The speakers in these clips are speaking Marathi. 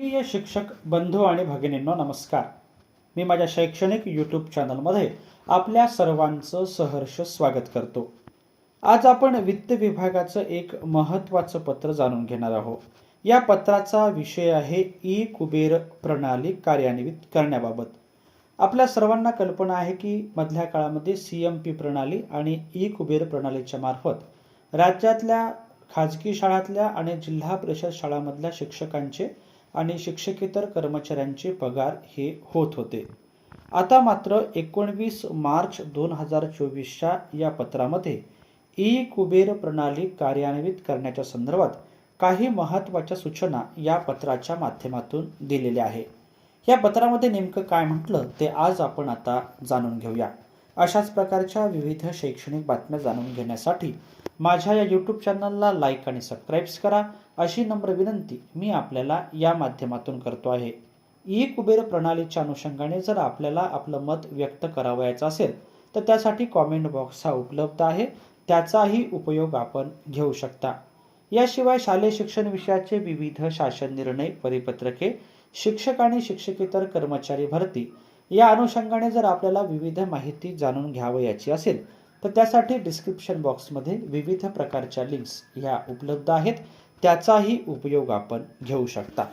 प्रिय शिक्षक बंधू आणि भगिनींनो नमस्कार. मी माझ्या शैक्षणिक यूट्यूब चॅनलमध्ये आपल्या सर्वांचं सहर्ष स्वागत करतो. आज आपण वित्त विभागाचं एक महत्त्वाचं पत्र जाणून घेणार आहोत. या पत्राचा विषय आहे ई कुबेर प्रणाली कार्यान्वित करण्याबाबत. आपल्या सर्वांना कल्पना आहे की मधल्या काळामध्ये सी एम पी प्रणाली आणि ई कुबेर प्रणालीच्या मार्फत राज्यातल्या खाजगी शाळातल्या आणि जिल्हा परिषद शाळांमधल्या शिक्षकांचे आणि शिक्षकेतर कर्मचाऱ्यांचे पगार हे होत होते. आता मात्र एकोणवीस मार्च दोन हजार चोवीसच्या या पत्रामध्ये ई कुबेर प्रणाली कार्यान्वित करण्याच्या संदर्भात काही महत्त्वाच्या सूचना या पत्राच्या माध्यमातून दिलेल्या आहे. या पत्रामध्ये नेमकं काय म्हटलं ते आज आपण आता जाणून घेऊया. अशाच प्रकारच्या विविध शैक्षणिक बातम्या जाणून घेण्यासाठी माझ्या या यूट्यूब चॅनलला लाईक आणि सबस्क्राईब्स करा. अशी नम्र विनंती मी आपल्याला या माध्यमातून करतो आहे. ई कुबेर प्रणालीच्या अनुषंगाने जर आपल्याला आपलं मत व्यक्त करावयाचं असेल तर त्यासाठी कॉमेंट बॉक्स हा उपलब्ध आहे. त्याचाही उपयोग आपण घेऊ शकता. याशिवाय शालेय शिक्षण विषयाचे विविध शासन निर्णय परिपत्रके शिक्षक आणि शिक्षकेतर कर्मचारी भरती या अनुषंगाने जर आपल्याला विविध माहिती जाणून घ्यावयाची असेल तर त्यासाठी डिस्क्रिप्शन बॉक्समध्ये विविध प्रकारच्या लिंक्स ह्या उपलब्ध आहेत. त्याचाही उपयोग आपण घेऊ शकता.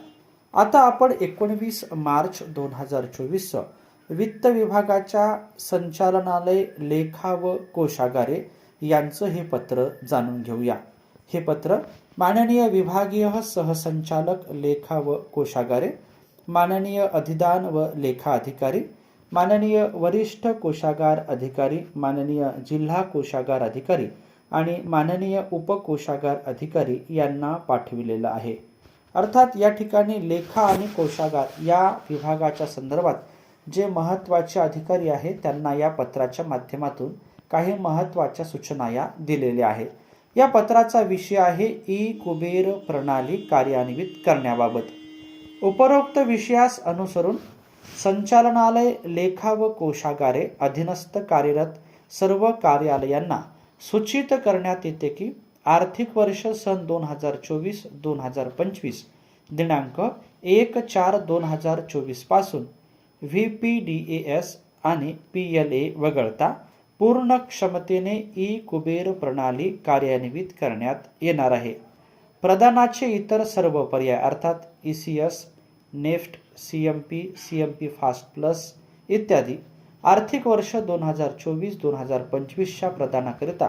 आता आपण एकोणवीस मार्च दोन हजार चोवीसचं वित्त विभागाच्या संचालनालय लेखा व कोशागारे यांचं हे पत्र जाणून घेऊया. हे पत्र माननीय विभागीय सहसंचालक लेखा व कोशागारे माननीय अधिदान व लेखा अधिकारी माननीय वरिष्ठ कोशागार अधिकारी माननीय जिल्हा कोशागार अधिकारी आणि माननीय उपकोशागार अधिकारी यांना पाठविलेलं आहे. अर्थात या ठिकाणी लेखा आणि कोशागार या विभागाच्या संदर्भात जे महत्त्वाचे अधिकारी आहेत त्यांना या पत्राच्या माध्यमातून काही महत्त्वाच्या सूचना या दिलेल्या आहेत. या पत्राचा विषय आहे ई कुबेर प्रणाली कार्यान्वित करण्याबाबत. उपरोक्त विषयास अनुसरून संचालनालय लेखा व कोशागारे अधीनस्थ कार्यरत सर्व कार्यालयांना सूचित करण्यात येते की आर्थिक वर्ष सन दोन हजार चोवीस दोन हजार पंचवीस दिनांक एक चार दोन हजार चोवीसपासून V P D A S आणि पी एल ए वगळता पूर्ण क्षमतेने ई कुबेर प्रणाली कार्यान्वित करण्यात येणार आहे. प्रदानाचे इतर सर्व पर्याय अर्थात E C S NEFT C M P C M P fast plus इत्यादी आर्थिक वर्ष दोन हजार चोवीस दोन हजार पंचवीसच्या प्रदानाकरिता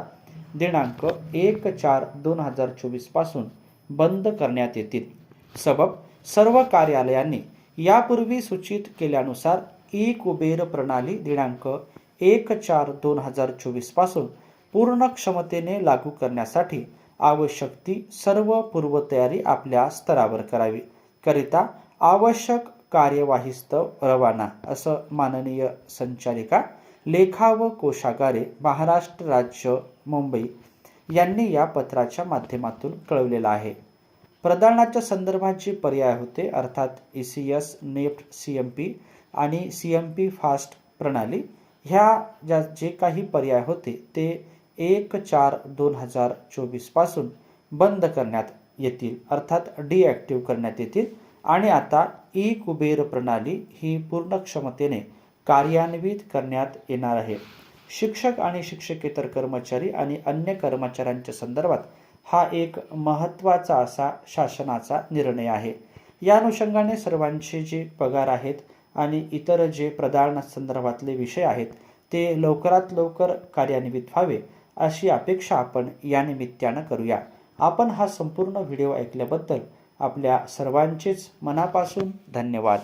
दिनांक एक चार दोन हजार चोवीसपासून बंद करण्यात येतील. सबब सर्व कार्यालयांनी यापूर्वी सूचित केल्यानुसार ई कुबेर प्रणाली दिनांक एक चार दोन हजार चोवीसपासून पूर्ण क्षमतेने लागू करण्यासाठी आवश्यक ती सर्व पूर्वतयारी आपल्या स्तरावर करावी. करिता आवश्यक कार्यवाहीस्तव रवाना असं माननीय संचालिका लेखा व कोशागारे महाराष्ट्र राज्य मुंबई यांनी या पत्राच्या माध्यमातून कळवलेलं आहे. प्रदानाच्या संदर्भात जे पर्याय होते अर्थात E C S NEFT C M P आणि सी एम पी फास्ट प्रणाली. ह्या ज्या जे काही पर्याय होते ते एक चार दोन हजार चोवीसपासून बंद करण्यात येतील. अर्थात डिॲक्टिव्ह करण्यात येतील. आणि आता ई कुबेर प्रणाली ही पूर्ण क्षमतेने कार्यान्वित करण्यात येणार आहे. शिक्षक आणि शिक्षकेतर कर्मचारी आणि अन्य कर्मचाऱ्यांच्या संदर्भात हा एक महत्त्वाचा असा शासनाचा निर्णय आहे. या अनुषंगाने सर्वांचे जे पगार आहेत आणि इतर जे प्रदान संदर्भातले विषय आहेत ते लवकरात लवकर कार्यान्वित व्हावे. अशी अपेक्षा आपण या निमित्तानं करूया. आपण हा संपूर्ण व्हिडिओ ऐकल्याबद्दल आपल्या सर्वांचेच मनापासून धन्यवाद.